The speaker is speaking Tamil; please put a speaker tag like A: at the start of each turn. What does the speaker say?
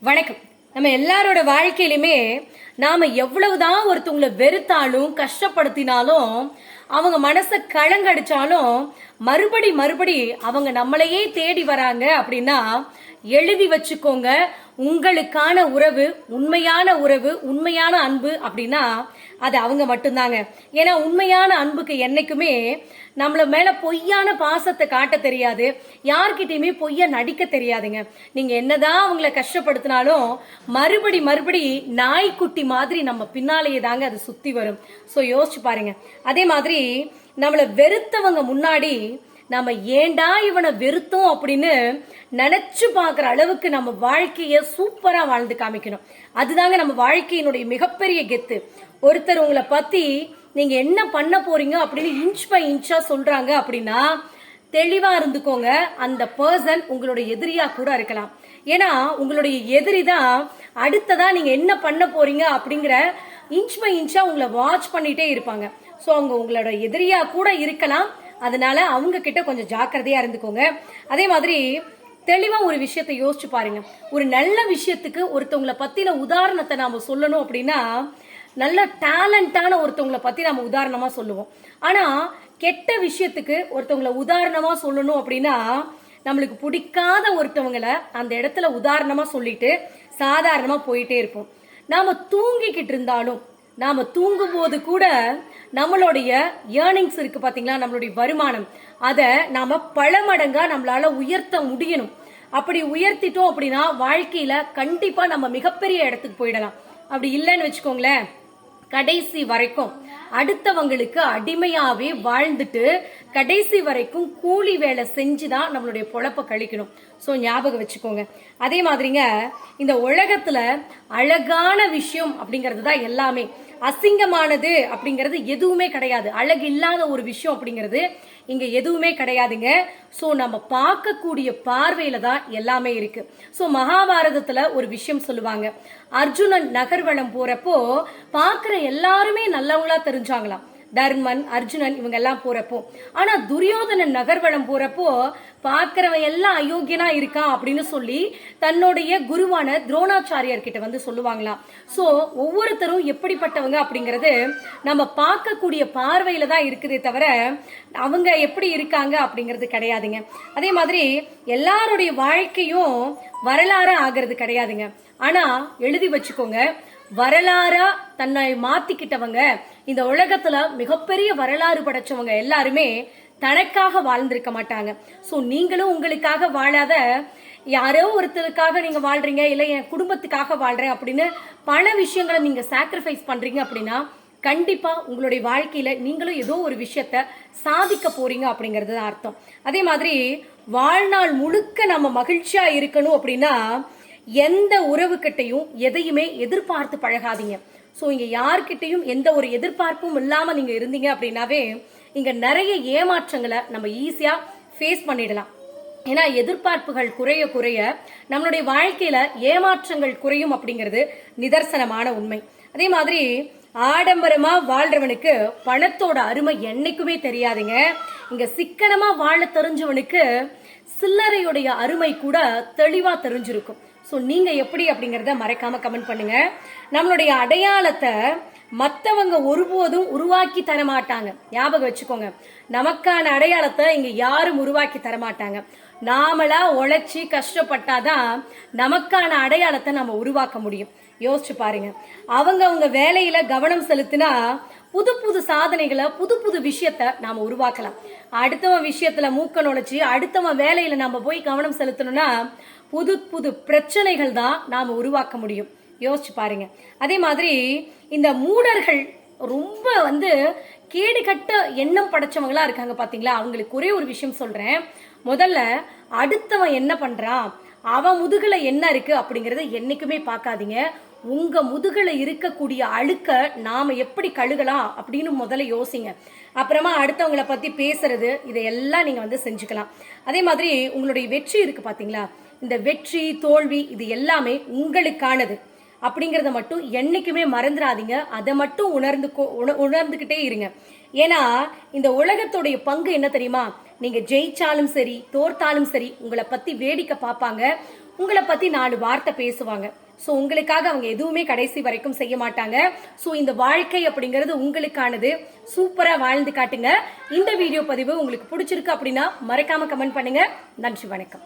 A: வணக்கம். நம்ம எல்லாரோட வாழ்க்கையிலுமே நாம எவ்வளவுதான் ஒருத்தவங்களை வெறுத்தாலும் கஷ்டப்படுத்தினாலும் அவங்க மனசை கழங்கடிச்சாலும் மறுபடி மறுபடி அவங்க நம்மளையே தேடி வராங்க அப்படின்னா எழுதி வச்சுக்கோங்க. உங்களுக்கான உறவு உண்மையான உறவு உண்மையான அன்பு அப்படின்னா அது அவங்க மட்டும்தாங்க. ஏன்னா உண்மையான அன்புக்கு என்னைக்குமே நம்மள மேல பொய்யான பாசத்தை காட்ட தெரியாது. யார்கிட்டயுமே பொய்யா நடிக்க தெரியாதுங்க. நீங்க என்னதான் அவங்கள கஷ்டப்படுத்தினாலும் மறுபடி மறுபடி நாய்க்குட்டி மாதிரி நம்ம பின்னாலேயே தாங்க அது சுத்தி வரும். ஸோ யோசிச்சு பாருங்க. அதே மாதிரி நம்மளை வெறுத்தவங்க முன்னாடி நம்ம ஏண்டா இவனை வெறுத்தோம் அப்படின்னு நினைச்சு பார்க்குற அளவுக்கு நம்ம வாழ்க்கைய சூப்பரா வாழ்ந்து காமிக்கணும். அதுதாங்க நம்ம வாழ்க்கையினுடைய மிகப்பெரிய கெத்து. ஒருத்தர் உங்களை பத்தி நீங்க என்ன பண்ண போறீங்க அப்படின்னு இன்ச் பை இன்ச்சா சொல்றாங்க அப்படின்னா தெளிவா இருந்துக்கோங்க. அந்த பர்சன் உங்களுடைய எதிரியா கூட இருக்கலாம். ஏன்னா உங்களுடைய எதிரி தான் அடுத்ததாக நீங்க என்ன பண்ண போறீங்க அப்படிங்கிற இன்ச் பை இன்ச்சா உங்களை வாட்ச் பண்ணிட்டே இருப்பாங்க. ஸோ அவங்க உங்களோட எதிரியா கூட இருக்கலாம். அதனால அவங்க கிட்ட கொஞ்சம் ஜாக்கிரதையா இருந்துக்கோங்க. அதே மாதிரி தெளிவா ஒரு விஷயத்த யோசிச்சு பாருங்க. ஒரு நல்ல விஷயத்துக்கு ஒருத்தவங்களை பத்தின உதாரணத்தை நாம சொல்லணும் அப்படின்னா நல்ல டேலண்டான ஒருத்தவங்களை பத்தி நாம உதாரணமா சொல்லுவோம். ஆனா கெட்ட விஷயத்துக்கு ஒருத்தவங்களை உதாரணமா சொல்லணும் அப்படின்னா நம்மளுக்கு பிடிக்காத ஒருத்தவங்களை அந்த இடத்துல உதாரணமா சொல்லிட்டு சாதாரணமா போயிட்டே இருப்போம். நாம தூங்கிக்கிட்டு இருந்தாலும் நாம தூங்கும் போது கூட நம்மளுடைய ஏர்னிங்ஸ் இருக்கு பாத்தீங்களா? நம்மளுடைய வருமானம். அதை நாம பல மடங்கா நம்மளால உயர்த்த முடியணும். அப்படி உயர்த்திட்டோம் அப்படின்னா வாழ்க்கையில கண்டிப்பா நம்ம மிகப்பெரிய இடத்துக்கு போயிடலாம். அப்படி இல்லைன்னு வச்சுக்கோங்களேன். கடைசி வரைக்கும் அடுத்தவங்களுக்கு அடிமையாவே வாழ்ந்துட்டு கடைசி வரைக்கும் கூலி வேலை செஞ்சுதான் நம்மளுடைய பொழப்ப கழிக்கணும். சோ ஞாபகம் வச்சுக்கோங்க. அதே மாதிரிங்க இந்த உலகத்துல அழகான விஷயம் அப்படிங்கிறது தான் எல்லாமே. அசிங்கமானது அப்படிங்கிறது எதுவுமே கிடையாது. அழகு இல்லாத ஒரு விஷயம் அப்படிங்கிறது இங்க எதுவுமே கிடையாதுங்க. ஸோ நம்ம பார்க்கக்கூடிய பார்வையில தான் எல்லாமே இருக்கு. ஸோ மகாபாரதத்துல ஒரு விஷயம் சொல்லுவாங்க. அர்ஜுனன் நகர்வனம் போறப்போ பார்க்குற எல்லாருமே நல்லவங்களா தெரிஞ்சாங்களாம். தர்மன் அர்ஜுனன் இவங்க எல்லாம் போறப்போ. ஆனா துரியோதனன் நகர்வலம் போறப்போ பார்க்கிறவன் எல்லாம் அயோக்கியனா இருக்கான் அப்படின்னு சொல்லி தன்னுடைய குருவான துரோணாச்சாரியார் கிட்ட வந்து சொல்லுவாங்களாம். சோ ஒவ்வொருத்தரும் எப்படிப்பட்டவங்க அப்படிங்கறது நம்ம பார்க்கக்கூடிய பார்வையில தான் இருக்குதே தவிர அவங்க எப்படி இருக்காங்க அப்படிங்கிறது கிடையாதுங்க. அதே மாதிரி எல்லாருடைய வாழ்க்கையும் வரலாறு ஆகிறது கிடையாதுங்க. ஆனா எழுதி வச்சுக்கோங்க வரலாறா தன்னை மாத்திக்கிட்டவங்க இந்த உலகத்துல மிகப்பெரிய வரலாறு படைச்சவங்க எல்லாருமே தனக்காக வாழ்ந்திருக்க மாட்டாங்க. ஸோ நீங்களும் உங்களுக்காக வாழாத யாரோ ஒருத்தருக்காக நீங்க வாழ்றீங்க இல்லை என் குடும்பத்துக்காக வாழ்றேன் அப்படின்னு பல விஷயங்களை நீங்க சாக்ரிஃபைஸ் பண்றீங்க அப்படின்னா கண்டிப்பா உங்களுடைய வாழ்க்கையில நீங்களும் ஏதோ ஒரு விஷயத்த சாதிக்க போறீங்க அப்படிங்கிறது தான் அர்த்தம். அதே மாதிரி வாழ்நாள் முழுக்க நம்ம மகிழ்ச்சியா இருக்கணும் அப்படின்னா எந்த உறவுகிட்டையும் எதையுமே எதிர்பார்த்து பழகாதீங்க. ஸோ இங்கே யார்கிட்டையும் எந்த ஒரு எதிர்பார்ப்பும் இல்லாமல் நீங்கள் இருந்தீங்க அப்படின்னாவே இங்கே நிறைய ஏமாற்றங்களை நம்ம ஈஸியாக ஃபேஸ் பண்ணிடலாம். ஏன்னா எதிர்பார்ப்புகள் குறைய குறைய நம்மளுடைய வாழ்க்கையில ஏமாற்றங்கள் குறையும் அப்படிங்கிறது நிதர்சனமான உண்மை. அதே மாதிரி ஆடம்பரமா வாழ்றவனுக்கு பணத்தோட அருமை என்னைக்குமே தெரியாதுங்க. இங்க சிக்கனமா வாழ தெரிஞ்சவனுக்கு சில்லறையுடைய அருமை கூட தெளிவா தெரிஞ்சிருக்கும். ஸோ நீங்கள் எப்படி அப்படிங்கிறத மறக்காம கமெண்ட் பண்ணுங்க. நம்மளுடைய அடையாளத்தை மற்றவங்க ஒருபோதும் உருவாக்கி தர மாட்டாங்க ஞாபகம் வச்சுக்கோங்க. நமக்கான அடையாளத்தை இங்கே யாரும் உருவாக்கி தர மாட்டாங்க நாமளா உழைச்சி கஷ்டப்பட்டாதான் நமக்கான அடையாளத்தை நம்ம உருவாக்க முடியும். யோசிச்சு பாருங்க. அவங்க அவங்க வேலையில கவனம் செலுத்தினா புது புது சாதனைகளை புது புது விஷயத்த நாம உருவாக்கலாம். அடுத்தவன் விஷயத்துல மூக்க நுழைச்சி அடுத்தவன் வேலையில நம்ம போய் கவனம் செலுத்தணும்னா புது புது பிரச்சனைகள் தான் நாம் உருவாக்க முடியும். யோசிச்சு பாருங்க. அதே மாதிரி இந்த மூடர்கள் ரொம்ப வந்து கேடுகட்ட எண்ணம் படைச்சவங்களா இருக்காங்க பாத்தீங்களா? அவங்களுக்கு ஒரே ஒரு விஷயம் சொல்றேன். முதல்ல அடுத்தவன் என்ன பண்றான்? அவன் முதுகுல என்ன இருக்கு அப்படிங்கறத என்னைக்குமே பார்க்காதீங்க. உங்க முதுகுல இருக்கக்கூடிய அழுக்க நாம எப்படி கழுகலாம் அப்படின்னு முதல்ல யோசிங்க. அப்புறமா அடுத்தவங்கள பத்தி பேசுறது இதையெல்லாம் நீங்க வந்து செஞ்சுக்கலாம். அதே மாதிரி உங்களுடைய வெற்றி இருக்கு பாத்தீங்களா? இந்த வெற்றி தோல்வி இது எல்லாமே உங்களுக்கானது. அப்படிங்கிறத மட்டும் என்றைக்குமே மறந்துடாதீங்க. அதை மட்டும் உணர்ந்து உணர்ந்துக்கிட்டே இருங்க. ஏன்னா இந்த உலகத்துடைய பங்கு என்ன தெரியுமா? நீங்க ஜெயிச்சாலும் சரி தோர்த்தாலும் சரி உங்களை பத்தி வேடிக்கை பார்ப்பாங்க. உங்களை பத்தி நாலு வார்த்தை பேசுவாங்க. ஸோ உங்களுக்காக அவங்க எதுவுமே கடைசி வரைக்கும் செய்ய மாட்டாங்க. ஸோ இந்த வாழ்க்கை அப்படிங்கிறது உங்களுக்கானது. சூப்பராக வாழ்ந்து காட்டுங்க. இந்த வீடியோ பதிவு உங்களுக்கு பிடிச்சிருக்கு அப்படின்னா மறக்காம கமெண்ட் பண்ணுங்க. நன்றி வணக்கம்.